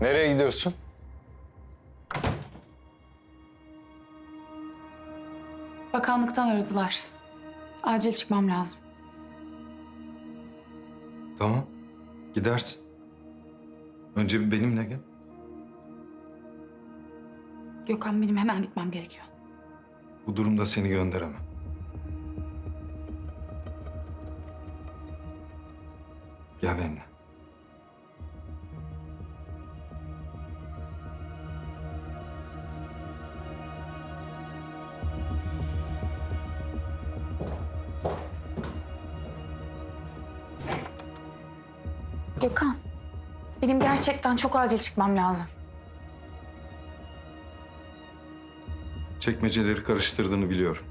Nereye gidiyorsun? Bakanlıktan aradılar. Acil çıkmam lazım. Tamam. Gidersin. Önce bir benimle gel. Gökhan benim hemen gitmem gerekiyor. Bu durumda seni gönderemem. Gel benimle. Gökhan, benim gerçekten çok acil çıkmam lazım. Çekmeceleri karıştırdığını biliyorum.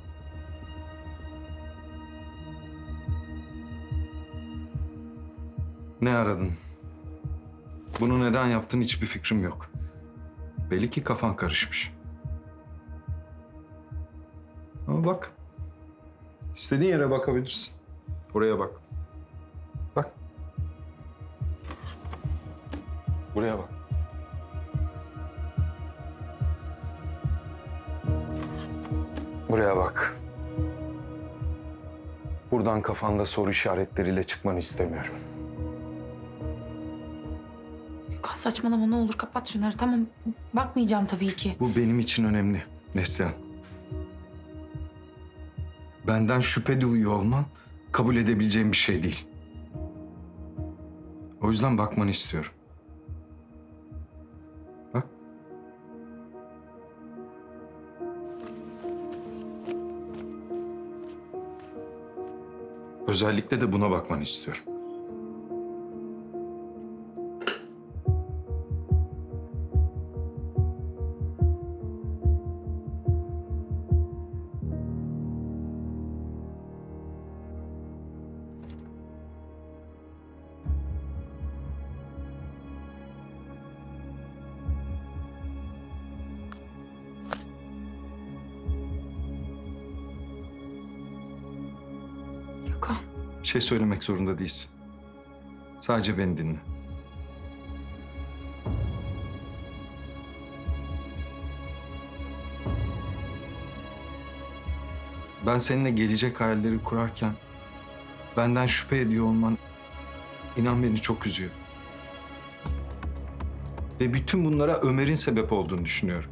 Ne aradın? Bunu neden yaptın hiçbir fikrim yok. Belli ki kafan karışmış. Ama bak. istediğin yere bakabilirsin. Oraya bak. Buraya bak. Buraya bak. Buradan kafanda soru işaretleriyle çıkmanı istemiyorum. Gökhan saçmalama ne olur kapat şunları tamam. Bakmayacağım tabii ki. Bu benim için önemli Neslihan. Benden şüphe duyuyor olman kabul edebileceğim bir şey değil. O yüzden bakmanı istiyorum. Özellikle de buna bakmanı istiyorum. Gökhan, Bir şey söylemek zorunda değilsin. Sadece beni dinle. Ben seninle gelecek hayalleri kurarken benden şüphe ediyor olman inan beni çok üzüyor. Ve bütün bunlara Ömer'in sebep olduğunu düşünüyorum.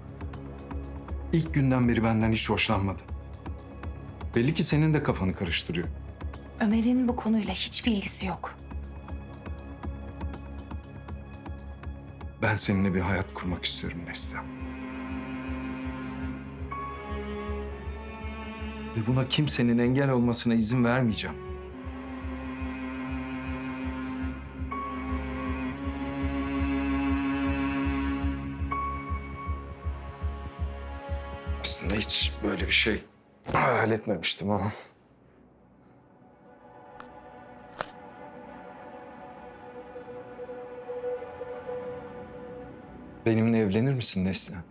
İlk günden beri benden hiç hoşlanmadı. Belli ki senin de kafanı karıştırıyor. Ömer'in bu konuyla hiçbir ilgisi yok. Ben seninle bir hayat kurmak istiyorum Neslihan. Ve buna kimsenin engel olmasına izin vermeyeceğim. Aslında hiç böyle bir şey hayal etmemiştim ama. Benimle evlenir misin Neslihan?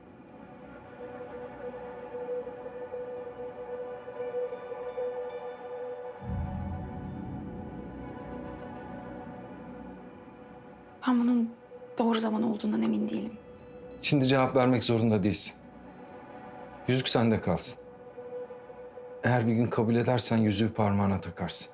Ben bunun doğru zaman olduğundan emin değilim. Şimdi cevap vermek zorunda değilsin. Yüzük sende kalsın. Eğer bir gün kabul edersen yüzüğü parmağına takarsın.